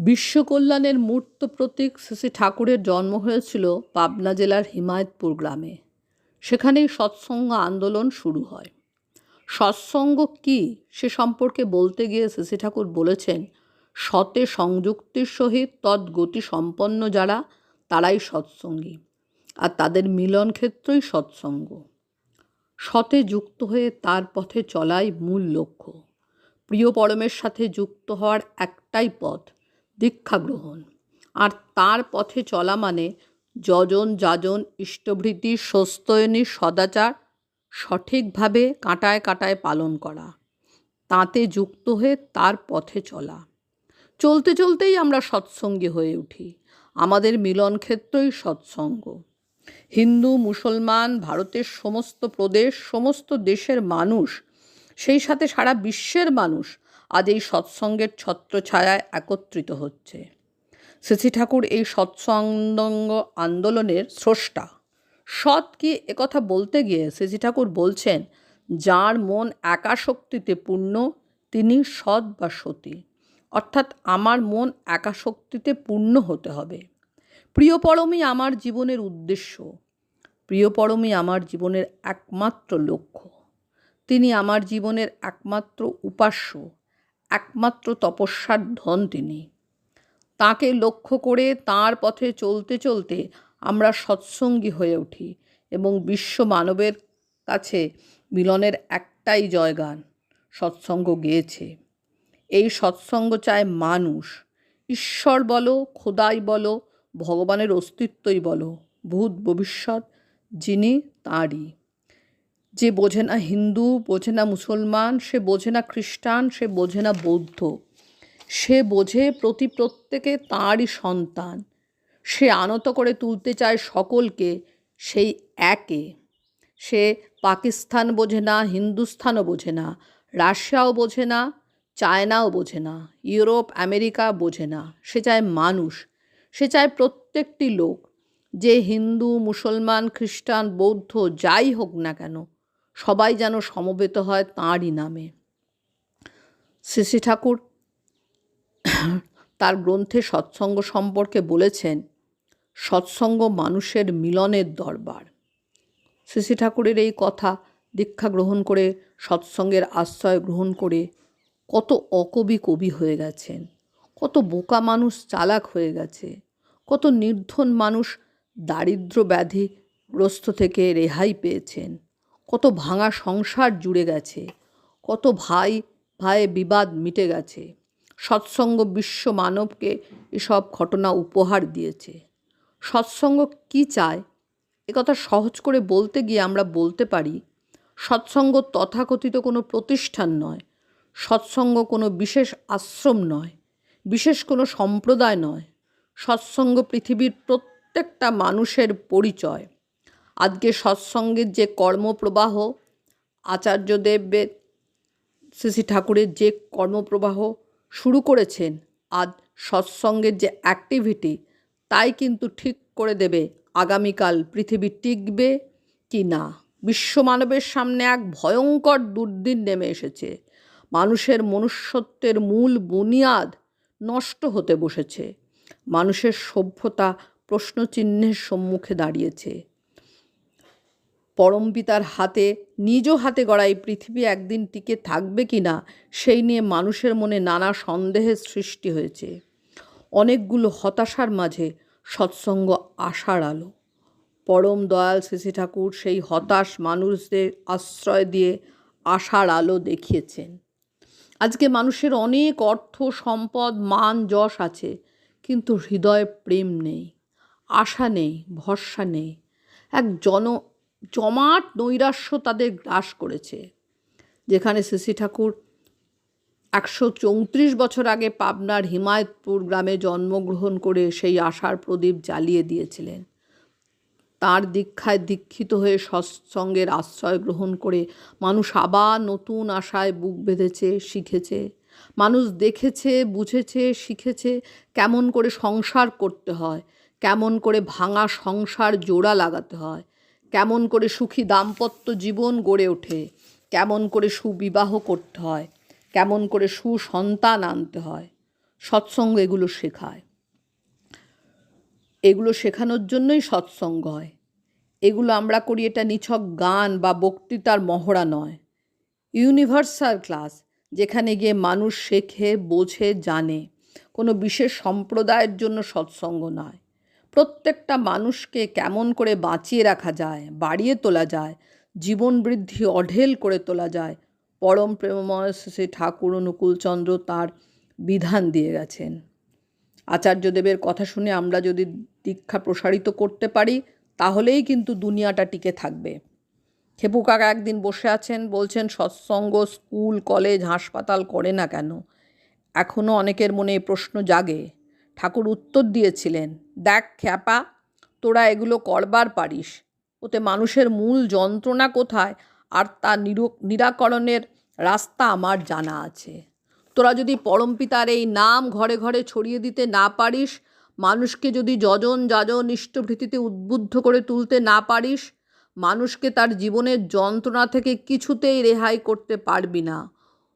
বিশ্বকল্যাণের মূর্ত প্রতীক শ্রী ঠাকুরের জন্ম হয়েছিল পাবনা জেলার হিমায়তপুর গ্রামে। সেখানেই সৎসঙ্গ আন্দোলন শুরু হয়। সৎসঙ্গ কী সে সম্পর্কে বলতে গিয়ে শ্রী ঠাকুর বলেছেন, সতে সংযুক্তির সহিত তদ্গতি সম্পন্ন যারা, তারাই সৎসঙ্গী, আর তাদের মিলন ক্ষেত্রই সৎসঙ্গ। সতে যুক্ত হয়ে তার পথে চলাই মূল লক্ষ্য। প্রিয় পরমের সাথে যুক্ত হওয়ার একটাই পথ দীক্ষা গ্রহণ আর তার পথে চলা মানে যজন যাজন ইষ্টভৃতি স্বস্তয়নী সদাচার সঠিকভাবে কাঁটায় কাঁটায় পালন করা। তাতে যুক্ত হয়ে তার পথে চলা। চলতে চলতেই আমরা সৎসঙ্গী হয়ে উঠি। আমাদের মিলন ক্ষেত্রই সৎসঙ্গ। হিন্দু, মুসলমান, ভারতের সমস্ত প্রদেশ, সমস্ত দেশের মানুষ, সেই সাথে সারা বিশ্বের মানুষ আজ এই সৎসঙ্গের ছত্রছায়ায় একত্রিত হচ্ছে। শ্রী ঠাকুর এই সৎসঙ্গ আন্দোলনের স্রষ্টা। সৎ কি একথা বলতে গিয়ে শ্রী ঠাকুর বলছেন, যার মন একাশক্তিতে পূর্ণ, তিনি সৎ বা সতী। অর্থাৎ আমার মন একাশক্তিতে পূর্ণ হতে হবে। প্রিয় পরমই আমার জীবনের উদ্দেশ্য। প্রিয় পরমই আমার জীবনের একমাত্র লক্ষ্য। তিনি আমার জীবনের একমাত্র উপাস্য। একমাত্র তপস্যার ধন তিনি। তাকে লক্ষ্য করে তার পথে চলতে চলতে আমরা সৎসঙ্গী হয়ে উঠি এবং বিশ্ব মানবের কাছে মিলনের একটাই জয়গান, সৎসঙ্গ গেয়েছে। এই সৎসঙ্গ চায় মানুষ। ঈশ্বর বলো, খোদাই বলো, ভগবানের অস্তিত্বই বলো, ভূত ভবিষ্যৎ যিনি তাঁরই। যে বোঝে না হিন্দু, বোঝে না মুসলমান, সে বোঝে না খ্রিস্টান, সে বোঝে না বৌদ্ধ। সে বোঝে প্রতি প্রত্যেকে তাঁরই সন্তান। সে আনত করে তুলতে চায় সকলকে, সেই একে। সে পাকিস্তান বোঝে না, হিন্দুস্থানও বোঝে না, রাশিয়াও বোঝে না, চায়নাও বোঝে না, ইউরোপ, আমেরিকা বোঝে না। সে চায় মানুষ। সে চায় প্রত্যেকটি লোক। যে হিন্দু, মুসলমান, খ্রিস্টান, বৌদ্ধ যাই হোক না কেন সবাই যেন সমবেত হয় তাঁরই নামে। শ্রী ঠাকুর তার গ্রন্থে সৎসঙ্গ সম্পর্কে বলেছেন, সৎসঙ্গ মানুষের মিলনের দরবার। শ্রী ঠাকুরের এই কথা দীক্ষা গ্রহণ করে, সৎসঙ্গের আশ্রয় গ্রহণ করে কত অকবি কবি হয়ে গেছেন, কত বোকা মানুষ চালাক হয়ে গেছে, কত নির্ধন মানুষ দারিদ্র ব্যাধিগ্রস্ত থেকে রেহাই পেয়েছেন। কত ভাঙা সংসার জুড়ে গেছে, কত ভাই ভাই বিবাদ মিটে গেছে, সৎসঙ্গ বিশ্ব মানবকে এসব ঘটনা উপহার দিয়েছে। সৎসঙ্গ কী চায়? একথা সহজ করে বলতে গিয়ে আমরা বলতে পারি, সৎসঙ্গ তথাকথিত কোনো প্রতিষ্ঠান নয়, সৎসঙ্গ কোনো বিশেষ আশ্রম নয়, বিশেষ কোনো সম্প্রদায় নয়, সৎসঙ্গ পৃথিবীর প্রত্যেকটা মানুষের পরিচয়। আজকে সৎসঙ্গের যে কর্মপ্রবাহ আচার্য আচার্যদেবের শ্রী ঠাকুরের যে কর্মপ্রবাহ শুরু করেছেন, আজ সৎসঙ্গের যে অ্যাক্টিভিটি তাই কিন্তু ঠিক করে দেবে আগামীকাল পৃথিবী টিকবে কি না। বিশ্ব মানবের সামনে এক ভয়ঙ্কর দুর্দিন নেমে এসেছে। মানুষের মনুষ্যত্বের মূল বুনিয়াদ নষ্ট হতে বসেছে। মানুষের সভ্যতা প্রশ্নচিহ্নের সম্মুখে দাঁড়িয়েছে। পরমপিতার হাতে নিজ হাতে গড়া এই পৃথিবী একদিন টিকে থাকবে কি না, সেই নিয়ে মানুষের মনে নানা সন্দেহের সৃষ্টি হয়েছে। অনেকগুলো হতাশার মাঝে সৎসঙ্গ আশার আলো। পরম দয়াল শ্রী ঠাকুর সেই হতাশ মানুষদের আশ্রয় দিয়ে আশার আলো দেখিয়েছেন। আজকে মানুষের অনেক অর্থ, সম্পদ, মান, যশ আছে, কিন্তু হৃদয়ে প্রেম নেই, আশা নেই, ভরসা নেই। এক জন জমাট নৈরাশ্য তাদের গ্রাস করেছে। যেখানে শ্রী ঠাকুর একশো চৌত্রিশ বছর আগে পাবনার হিমায়তপুর গ্রামে জন্মগ্রহণ করে সেই আশার প্রদীপ জ্বালিয়ে দিয়েছিলেন। তার দীক্ষায় দীক্ষিত হয়ে সৎসঙ্গের আশ্রয় গ্রহণ করে মানুষ আবার নতুন আশায় বুক বেঁধেছে, শিখেছে। মানুষ দেখেছে, বুঝেছে, শিখেছে কেমন করে সংসার করতে হয়, কেমন করে ভাঙা সংসার জোড়া লাগাতে হয়। কেমন করে সুখী দাম্পত্য জীবন গড়ে ওঠে, কেমন করে সুবিবাহ করতে হয়, কেমন করে সুসন্তান আনতে হয়, সৎসঙ্গ এগুলো শেখায়। এগুলো শেখানোর জন্যই সৎসঙ্গ হয়। এগুলো আমরা করি এটা নিছক গান বা বক্তৃতার মহড়া নয়। ইউনিভার্সাল ক্লাস, যেখানে গিয়ে মানুষ শেখে, বোঝে, জানে। কোনো বিশেষ সম্প্রদায়ের জন্য সৎসঙ্গ নয়। প্রত্যেকটা মানুষকে কেমন করে বাঁচিয়ে রাখা যায়, বাড়িয়ে তোলা যায়, জীবন বৃদ্ধি অঢেল করে তোলা যায়, পরম প্রেমময় শ্রী ঠাকুর অনুকূলচন্দ্র তার বিধান দিয়ে গেছেন। আচার্যদেবের কথা শুনে আমরা যদি দীক্ষা প্রসারিত করতে পারি, তাহলেই কিন্তু দুনিয়াটা টিকে থাকবে। খেপু কাকা একদিন বসে আছেন, বলছেন, সৎসঙ্গ স্কুল, কলেজ, হাসপাতাল করে না কেন? এখনও অনেকের মনে এই প্রশ্ন জাগে। ঠাকুর উত্তর দিয়েছিলেন, দেখ খ্যাপা, তোরা এগুলো করবার পারিস। ওতে মানুষের মূল যন্ত্রণা কোথায় আর তা নিরাকরণের রাস্তা আমার জানা আছে। তোরা যদি পরমপিতার এই নাম ঘরে ঘরে ছড়িয়ে দিতে না পারিস, মানুষকে যদি যজন যাজন ইষ্টভৃতিতে উদ্বুদ্ধ করে তুলতে না পারিস, মানুষকে তার জীবনের যন্ত্রণা থেকে কিছুতেই রেহাই করতে পারবি না।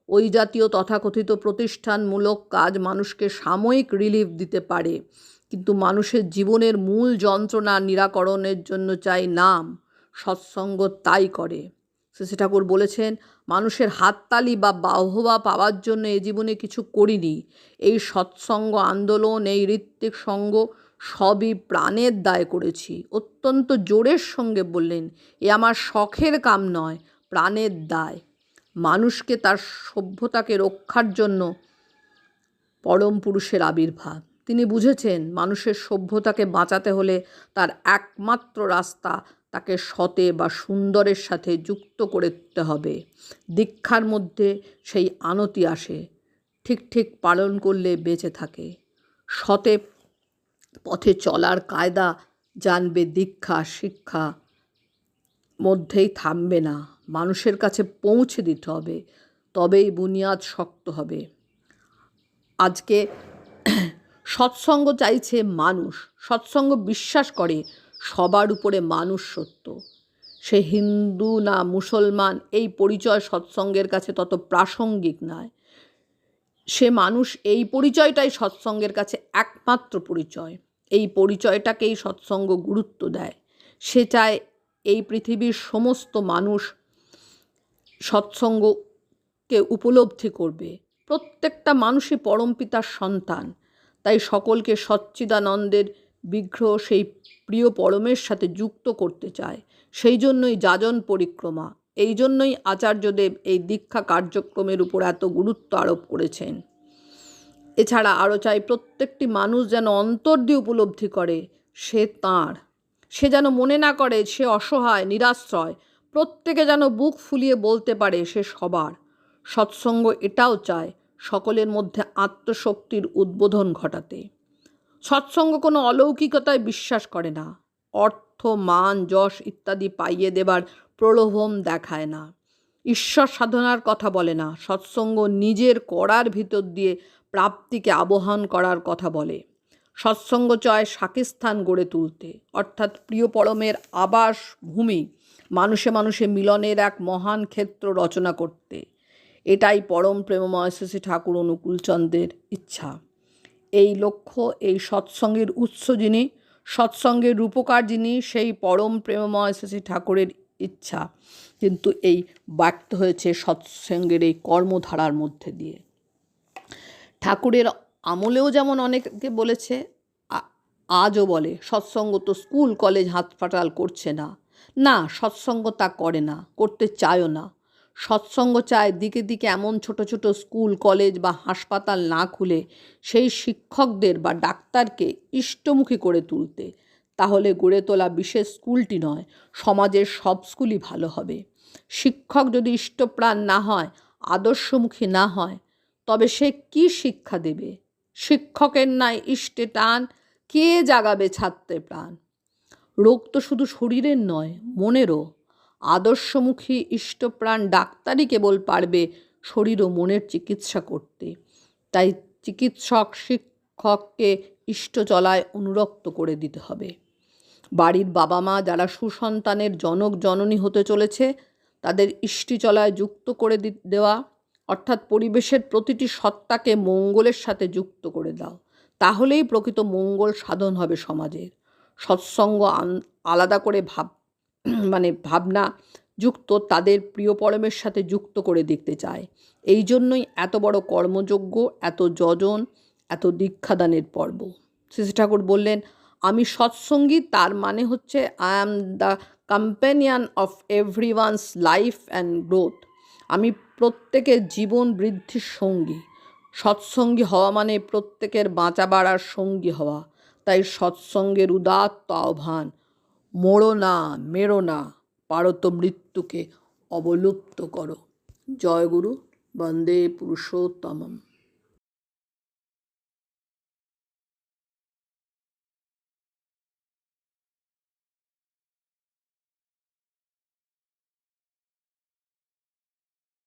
ওই জাতীয় তথাকথিত প্রতিষ্ঠানমূলক কাজ মানুষকে সাময়িক রিলিফ দিতে পারে। কিন্তু মানুষের জীবনের মূল যন্ত্রণা নিরাকরণের জন্য চাই নাম, সৎসঙ্গ তাই করে। শ্রী ঠাকুর বলেছেন, মানুষের হাততালি বা বাহবা পাওয়ার জন্য এ জীবনে কিছু করিনি। এই সৎসঙ্গ আন্দোলন, এই ঋত্বিক সঙ্গ সবই প্রাণের দায় করেছি। অত্যন্ত জোরের সঙ্গে বললেন, এ আমার শখের কাম নয়, প্রাণের দায়। মানুষকে তার সভ্যতাকে রক্ষার জন্য পরম পুরুষের আবির্ভাব। তিনি বুঝেছেন, মানুষের সভ্যতাকে বাঁচাতে হলে তার একমাত্র রাস্তা তাকে সতে বা সুন্দরের সাথে যুক্ত করে দিতে হবে। দীক্ষার মধ্যে সেই আনতি আসে, ঠিক ঠিক পালন করলে বেঁচে থাকে। সতে পথে চলার কায়দা জানবে দীক্ষা, শিক্ষা, মধ্যেই থামবে না। মানুষের কাছে পৌঁছে দিতে হবে, তবেই বুনিয়াদ শক্ত হবে। আজকে সৎসঙ্গ চাইছে মানুষ, সৎসঙ্গ বিশ্বাস করে সবার উপরে মানুষ সত্য। সে হিন্দু না মুসলমান, এই পরিচয় সৎসঙ্গের কাছে তত প্রাসঙ্গিক নয়। সে মানুষ এই পরিচয়টাই সৎসঙ্গের কাছে একমাত্র পরিচয়। এই পরিচয়টাকেই সৎসঙ্গ গুরুত্ব দেয়। সে চায় এই পৃথিবীর সমস্ত মানুষ সৎসঙ্গকে উপলব্ধি করবে। প্রত্যেকটা মানুষই পরমপিতার সন্তান। তাই সকলকে সচ্চিদানন্দের বিগ্রহ সেই প্রিয় পরমের সাথে যুক্ত করতে চায়। সেই জন্যই যাজন পরিক্রমা। এই জন্যই আচার্যদেব এই দীক্ষা কার্যক্রমের উপর এত গুরুত্ব আরোপ করেছেন। এছাড়া আরও চাই প্রত্যেকটি মানুষ যেন অন্তর দিয়ে উপলব্ধি করে, সে তাঁর। সে যেন মনে না করে, সে অসহায়, নিরাশ্রয়। প্রত্যেকে যেন বুক ফুলিয়ে বলতে পারে সে সবার। সৎসঙ্গ এটাও চায় সকলের মধ্যে আত্মশক্তির উদ্বোধন ঘটাতে। সৎসঙ্গ কোনো অলৌকিকতায় বিশ্বাস করে না। অর্থ, মান, যশ ইত্যাদি পাইয়ে দেবার প্রলোভন দেখায় না। ঈশ্বর সাধনার কথা বলে না, সৎসঙ্গ নিজের করার ভিতর দিয়ে প্রাপ্তিকে আবহান করার কথা বলে। সৎসঙ্গ চয় সাকিস্তান গড়ে তুলতে, অর্থাৎ প্রিয় পরমের আবাস ভূমি মানুষে মানুষে মিলনের এক মহান ক্ষেত্র রচনা করতে। এটাই পরম প্রেমময় শ্রী ঠাকুর অনুকূলচন্দ্রের ইচ্ছা। এই লক্ষ্য, এই সৎসঙ্গের উৎস যিনি, সৎসঙ্গের রূপকার যিনি, সেই পরম প্রেমময় শ্রী ঠাকুরের ইচ্ছা। কিন্তু এই ব্যক্ত হয়েছে সৎসঙ্গের এই কর্মধারার মধ্যে দিয়ে। ঠাকুরের আমলেও যেমন অনেকে বলেছে আজও বলে, সৎসঙ্গ তো স্কুল, কলেজ হাতপাতাল করছে না। না, সৎসঙ্গ তা করে না, করতে চায়ও না। সৎসঙ্গ চায় দিকে দিকে এমন ছোট ছোট স্কুল, কলেজ বা হাসপাতাল না খুলে সেই শিক্ষকদের বা ডাক্তারকে ইষ্টমুখী করে তুলতে। তাহলে গড়ে তোলা বিশেষ স্কুলটি নয়, সমাজের সব স্কুলই ভালো হবে। শিক্ষক যদি ইষ্টপ্রাণ না হয়, আদর্শমুখী না হয়, তবে সে কি শিক্ষা দেবে? শিক্ষকের নাই ইষ্টে টান, কে জাগাবে ছাত্রে প্রাণ? রোগ তো শুধু শরীরের নয়, মনেরও। আদর্শমুখী ইষ্টপ্রাণ ডাক্তারই কেবল পারবে শরীর ও মনের চিকিৎসা করতে। তাই চিকিৎসক, শিক্ষককে ইষ্ট চলায় অনুরক্ত করে দিতে হবে। বাড়ির বাবা মা যারা সুসন্তানের জনক, জননী হতে চলেছে, তাদের ইষ্টি চলায় যুক্ত করে দেওয়া, অর্থাৎ পরিবেশের প্রতিটি সত্তাকে মঙ্গলের সাথে যুক্ত করে দাও। তাহলেই প্রকৃত মঙ্গল সাধন হবে সমাজের। সৎসঙ্গ আলাদা করে ভাব মানে ভাবনা যুক্ত তাদের প্রিয় পরমের সাথে যুক্ত করে দেখতে চায়। এই জন্যই এত বড় কর্মযজ্ঞ, এত যজন, এত দীক্ষাদানের পর্ব। শ্রী ঠাকুর বললেন, আমি সৎসঙ্গী, তার মানে হচ্ছে I am the companion of everyone's life and growth আমি প্রত্যেকের জীবন বৃদ্ধির সঙ্গী। সৎসঙ্গী হওয়া মানে প্রত্যেকের বাঁচা বাড়ার সঙ্গী হওয়া। তাই সৎসঙ্গের উদাত্ত আহ্বান মোড়ো না, মেরো না, পারত মৃত্যুকে অবলুপ্ত করো। জয়গুরু বন্দে পুরুষোত্তমম।